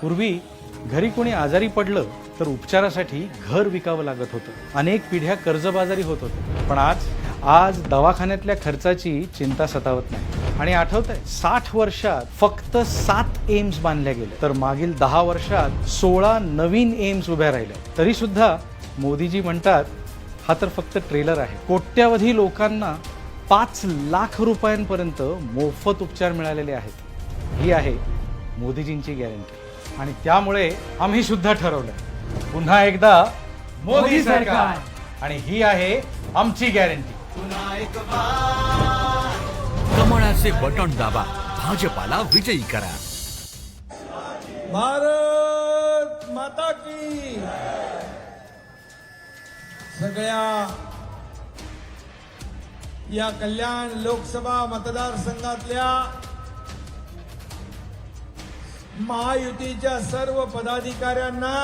पूर्वी घरी कोणी आजारी पडलं तर उपचारासाठी घर विकावं लागत होतं. अनेक पिढ्या कर्जबाजारी होत होते पण आज आज दवाखान्यातल्या खर्चाची चिंता सतावत नाही. आणि आठवत आहे साठ वर्षात फक्त सात एम्स बांधल्या गेल्या. तर मागील दहा वर्षात सोळा नवीन एम्स उभ्या राहिल्या. तरी सुद्धा मोदीजी म्हणतात हा तर फक्त ट्रेलर आहे. कोट्यावधी लोकांना पाच लाख रुपयांपर्यंत मोफत उपचार मिळालेले आहेत. ही आहे मोदीजींची गॅरंटी. आणि त्यामुळे आम्ही सुद्धा ठरवलं. पुन्हा एकदा मोदी सरकार. आणि ही आहे आमची गॅरंटी कमळाचे बटण दाबा. भाजपाला विजयी करा. भारत माता की. सगळ्या या कल्याण लोकसभा मतदारसंघातल्या महायुतीच्या सर्व पदाधिकाऱ्यांना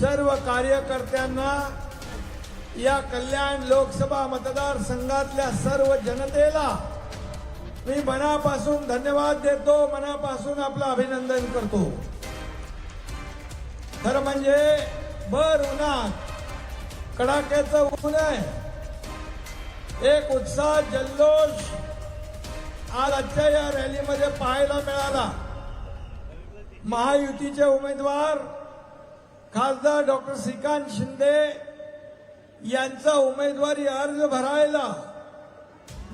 सर्व कार्यकर्त्यांना या कल्याण लोकसभा मतदारसंघातल्या सर्व जनतेला मी मनापासून धन्यवाद देतो मनापासून आपलं अभिनंदन करतो. खरं म्हणजे भर उन्हात कडाक्याचं ऊन आहे. एक उत्साह जल्लोष आज आजच्या या रॅलीमध्ये पाहायला मिळाला. महायुतीचे उमेदवार खासदार डॉक्टर श्रीकांत शिंदे यांचा उमेदवारी अर्ज भरायला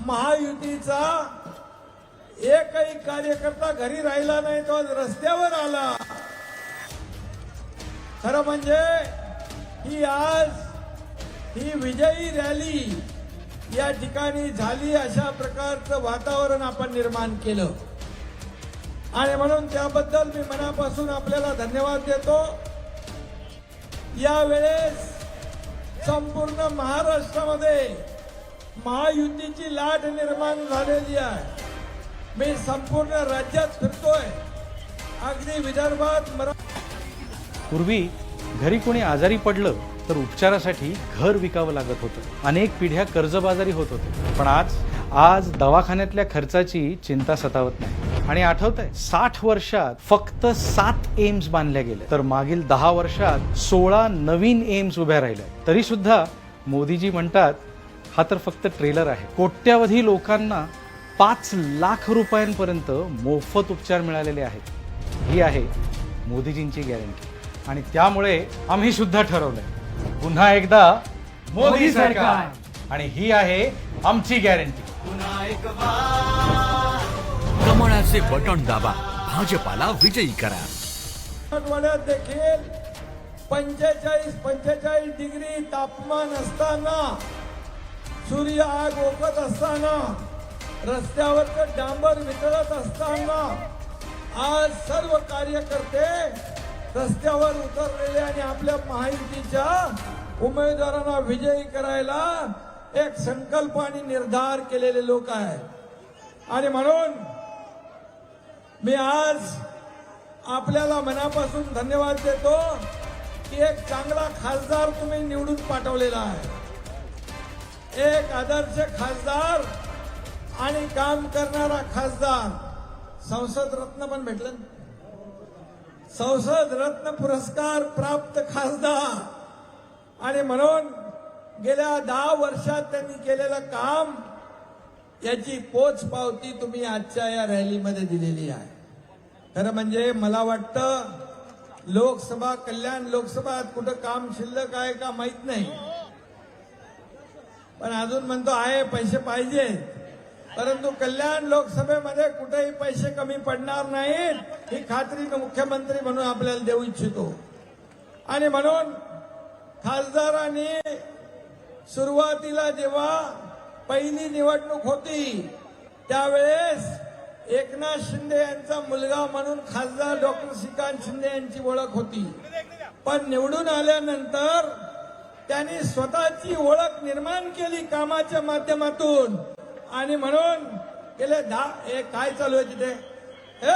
महायुतीचा एकही कार्यकर्ता घरी राहिला नाही तो आज रस्त्यावर आला. खरं म्हणजे ही आज ही विजयी रॅली या ठिकाणी झाली अशा प्रकारचं वातावरण आपण निर्माण केलं. आणि म्हणून त्याबद्दल मी मनापासून आपल्याला धन्यवाद देतो. यावेळेस संपूर्ण महाराष्ट्रामध्ये महायुतीची लाट निर्माण झालेली आहे. मी संपूर्ण राज्यात फिरतोय. अगदी विदर्भात मरा पूर्वी घरी कोणी आजारी पडलं तर उपचारासाठी घर विकावं लागत होतं. अनेक पिढ्या कर्जबाजारी होत होते. पण आज आज दवाखान्यातल्या खर्चाची चिंता सतावत नाही. आणि आठवत आहे साठ वर्षात फक्त सात एम्स बांधल्या गेल्या तर मागील दहा वर्षात सोळा नवीन एम्स उभ्या राहिल्या. तरी सुद्धा मोदीजी म्हणतात हा तर फक्त ट्रेलर आहे. कोट्यावधी लोकांना पाच लाख रुपयांपर्यंत मोफत उपचार मिळालेले आहेत. ही आहे मोदीजींची गॅरंटी. आणि त्यामुळे आम्ही सुद्धा ठरवलंय पुन्हा एकदा मोदी सरकार. आणि ही आहे आमची गॅरंटी. कमळाचे बटन दाबा. भाजपाला विजयी करा. मराठवाड्यात देखील पंचेचाळीस पंचेचाळीस डिग्री तापमान असताना सूर्य आग ओकत असताना रस्त्यावर डांबर वितळत असताना आज सर्व कार्यकर्ते रस्त्यावर उतरलेले आणि आपल्या माहितीच्या उमेदवारांना विजयी करायला एक संकल्प आणि निर्धार केलेले लोक आहेत. आणि म्हणून मी आज आपल्याला मनापासून धन्यवाद देतो की एक चांगला खासदार तुम्ही निवडून पाठवलेला आहे. एक आदर्श खासदार आणि काम करणारा खासदार. संसद रत्न पण भेटलं संसद रत्न पुरस्कार प्राप्त खासदार. आणि म्हणून गेल्या दहा वर्षात त्यांनी केलेलं काम याची पोच पावती तुम्ही आजच्या या रॅलीमध्ये दिलेली आहे. खरं म्हणजे मला वाटतं लोकसभा कल्याण लोकसभा कुठं काम शिल्लक आहे का माहीत नाही. पण अजून म्हणतो आहे पैसे पाहिजे. परंतु कल्याण लोकसभेमध्ये कुठेही पैसे कमी पडणार नाहीत ही खात्री मुख्यमंत्री म्हणून आपल्याला देऊ इच्छितो. आणि म्हणून खासदारांनी सुरुवातीला जेव्हा पहिली निवडणूक होती त्यावेळेस एकनाथ शिंदे यांचा मुलगा म्हणून खासदार डॉक्टर श्रीकांत शिंदे यांची ओळख होती. पण निवडून आल्यानंतर त्यांनी स्वतःची ओळख निर्माण केली कामाच्या माध्यमातून. आणि म्हणून गेले दहा हे काय चालू आहे तिथे? ए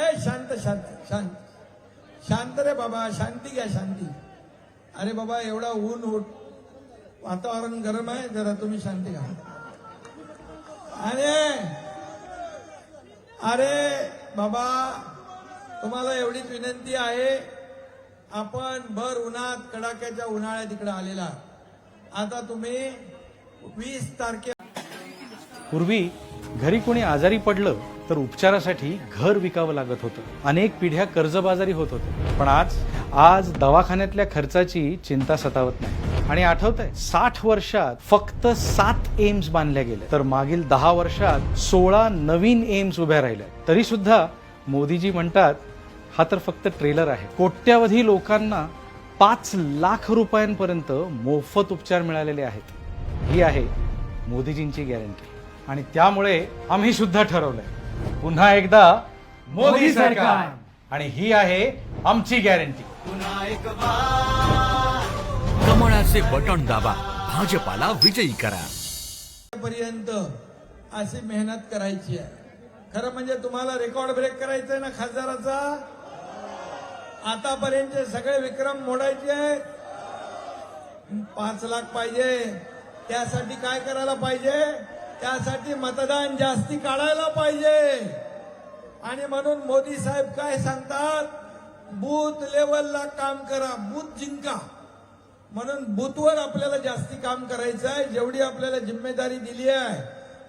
ए शांत शांत शांत. शांत रे बाबा शांती घ्या शांती. अरे बाबा एवढा ऊन उठ वातावरण गरम आहे जरा तुम्ही शांती घ्या. अरे अरे बाबा तुम्हाला एवढीच विनंती आहे. आपण भर उन्हात कडाक्याच्या उन्हाळ्यात इकडे आलेला. आता तुम्ही वीस तारखे पूर्वी घरी कोणी आजारी पडलं तर उपचारासाठी घर विकावं लागत होतं. अनेक पिढ्या कर्जबाजारी होत होते पण आज आज दवाखान्यातल्या खर्चाची चिंता सतावत नाही. आणि आठवत आहे साठ वर्षात फक्त सात एम्स बांधल्या गेल्या तर मागील दहा वर्षात सोळा नवीन एम्स उभ्या राहिल्या. तरी सुद्धा मोदीजी म्हणतात हा तर फक्त ट्रेलर आहे. कोट्यावधी लोकांना पाच लाख रुपयांपर्यंत मोफत उपचार मिळालेले आहेत. ही आहे मोदीजींची गॅरंटी. आणि त्यामुळे आम्ही सुद्धा ठरवलंय पुन्हा एकदा मोदी सरकार. आणि ही आहे आमची गॅरंटी. कमळाचे बटन दाबा. भाजपाला विजयी करा. पर्यंत अशी मेहनत करायची आहे. खरं म्हणजे तुम्हाला रेकॉर्ड ब्रेक करायचंय ना खासदाराचा? आतापर्यंतचे सगळे विक्रम मोडायचे आहेत. पाच लाख पाहिजे. त्यासाठी काय करायला पाहिजे? त्यासाठी मतदान जास्ती काढायला पाहिजे. आणि म्हणून मोदी साहेब काय सांगतात? बूथ लेवलला काम करा बूथ जिंका. म्हणून बूथवर आपल्याला जास्ती काम करायचं आहे. जेवढी आपल्याला जिम्मेदारी दिली आहे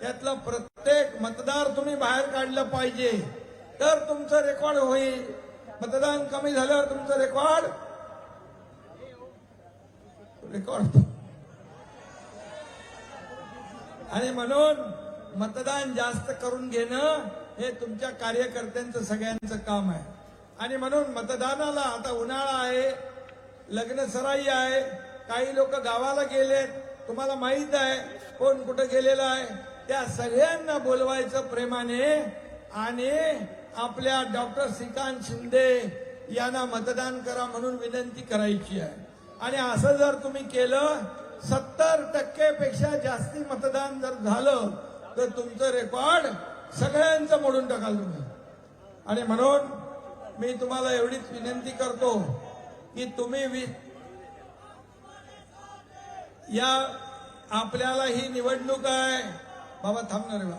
त्यातला प्रत्येक मतदार तुम्ही बाहेर काढलं पाहिजे. तर तुमचं रेकॉर्ड होईल. मतदान कमी झाल्यावर तुमचं रेकॉर्ड रेकॉर्ड. आणि म्हणून मतदान जास्त करून घेणं हे तुमच्या कार्यकर्त्यांचं सगळ्यांचं काम आहे. आणि म्हणून मतदानाला आता उन्हाळा लग्न सराई आहे काही लोक गावाला गेलेत तुम्हाला माहीत आहे कोण कुठं गेलेलं आहे. त्या सगळ्यांना बोलवायचं प्रेमाने आणि आपल्या डॉक्टर श्रीकांत शिंदे यांना मतदान करा म्हणून विनंती करायची आहे. आणि असं जर तुम्ही केलं सत्तर टक्केपेक्षा जास्ती मतदान जर झालं तर तुमचं रेकॉर्ड सगळ्यांचं मोडून टाकाल तुम्ही. आणि म्हणून मी तुम्हाला एवढीच विनंती करतो की तुम्ही वि- या आपल्याला ही निवडणूक आहे. बाबा थांबणार आहे बा.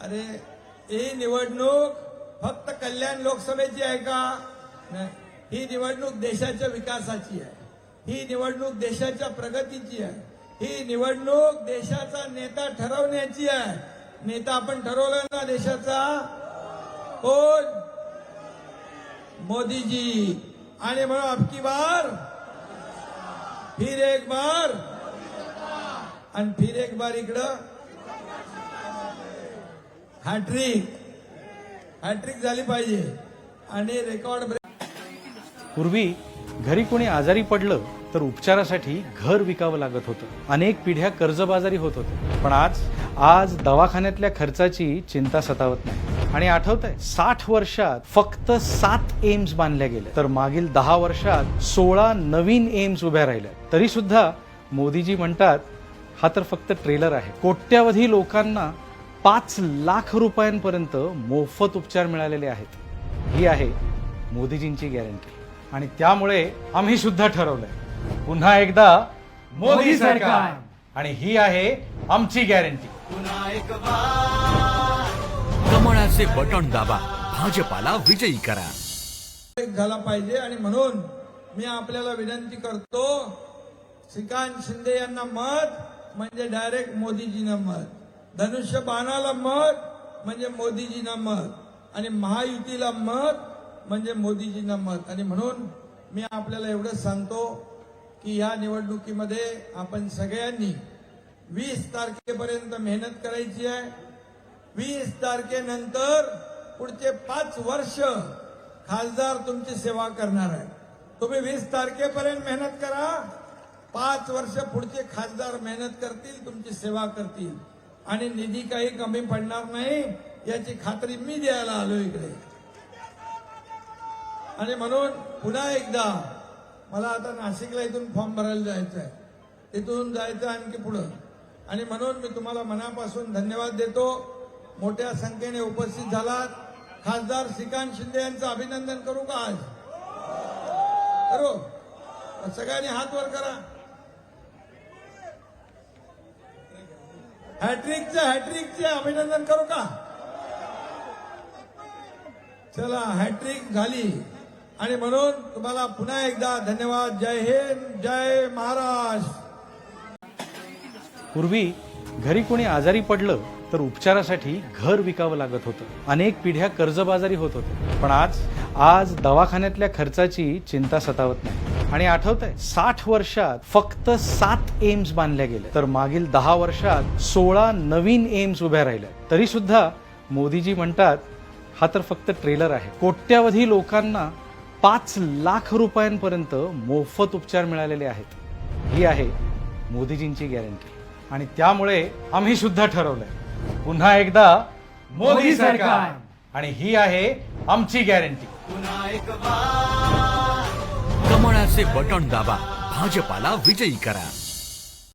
अरे ही निवडणूक फक्त कल्याण लोकसभेची आहे का? नाही. ही निवडणूक देशाच्या विकासाची आहे. ही निवडणूक देशाच्या प्रगतीची आहे. ही निवडणूक देशाचा नेता ठरवण्याची आहे. नेता आपण ठरवलं ना देशाचा? कोण? मोदीजी. आणि म्हणून अबकी बार। फिर एक बार। आणि फिर एक बार इकडं। हॅट्रिक हॅट्रिक झाली पाहिजे। आणि रेकॉर्ड ब्रेक पूर्वी घरी कोणी आजारी पडलं तर उपचारासाठी घर विकावं लागत होतं. अनेक पिढ्या कर्जबाजारी होत होत्या. पण आज आज दवाखान्यातल्या खर्चाची चिंता सतावत नाही. आणि आठवत आहे साठ वर्षात फक्त सात एम्स बांधल्या गेल्या तर मागील दहा वर्षात सोळा नवीन एम्स उभ्या राहिल्या. तरी सुद्धा मोदीजी म्हणतात हा तर फक्त ट्रेलर आहे. कोट्यावधी लोकांना पाच लाख रुपयांपर्यंत मोफत उपचार मिळालेले आहेत. ही आहे मोदीजींची गॅरंटी. आणि त्यामुळे आम्ही सुद्धा ठरवलंय पुन्हा एकदा मोदी सरकार. आणि ही आहे आमची गॅरंटी. कमळाचे बटन दाबा. भाजपाला विजयी करा. झाला पाहिजे आणि म्हणून मी आपल्याला विनंती करतो श्रीकांत शिंदे यांना मत म्हणजे डायरेक्ट मोदीजींना मत. धनुष्य बाणाला मत म्हणजे मोदीजींना मत. आणि महायुतीला मत म्हणजे मोदीजींना मत. आणि म्हणून मी आपल्याला एवढंच सांगतो की या निवडणुकीमध्ये आपण सगळ्यांनी वीस तारखेपर्यंत मेहनत करायची आहे. वीस तारखेनंतर पुढचे पाच वर्ष खासदार तुमची सेवा करणार आहे तुम्ही वीस तारखेपर्यंत मेहनत करा. पाच वर्ष पुढचे खासदार मेहनत करतील तुमची सेवा करतील. आणि निधी काही कमी पडणार नाही याची खात्री मी द्यायला आलो इकडे. आणि म्हणून पुन्हा एकदा मला आता नाशिकला इथून फॉर्म भरायला जायचं आहे तिथून जायचं आणखी पुढं. आणि म्हणून मी तुम्हाला मनापासून धन्यवाद देतो. मोठ्या संख्येने उपस्थित झालात. खासदार श्रीकांत शिंदे यांचं अभिनंदन करू का आज? करू. सगळ्यांनी हात वर करा. हॅट्रिकचे हॅट्रिकचे अभिनंदन करू का? चला हॅट्रिक झाली. आणि म्हणून तुम्हाला पुन्हा एकदा धन्यवाद. जय हिंद जय महाराष्ट्र. पूर्वी घरी कोणी आजारी पडलं तर उपचारासाठी घर विकावं लागत होतं. अनेक पिढ्या कर्जबाजारी होत होत्या. पण आज आज दवाखान्यातल्या खर्चाची चिंता सतावत नाही. आणि आठवत आहे साठ वर्षात फक्त सात एम्स बांधल्या गेल्या. तर मागील दहा वर्षात सोळा नवीन एम्स उभ्या राहिल्या. तरी सुद्धा मोदीजी म्हणतात हा तर फक्त ट्रेलर आहे. कोट्यावधी लोकांना पाच लाख रुपयांपर्यंत मोफत उपचार मिळालेले आहेत. ही आहे मोदीजींची गॅरंटी. आणि त्यामुळे आम्ही सुद्धा ठरवलंय. पुन्हा एकदा मोदी सरकार. आणि ही आहे आमची गॅरंटी कमळाचे बटण दाबा. भाजपाला विजयी करा.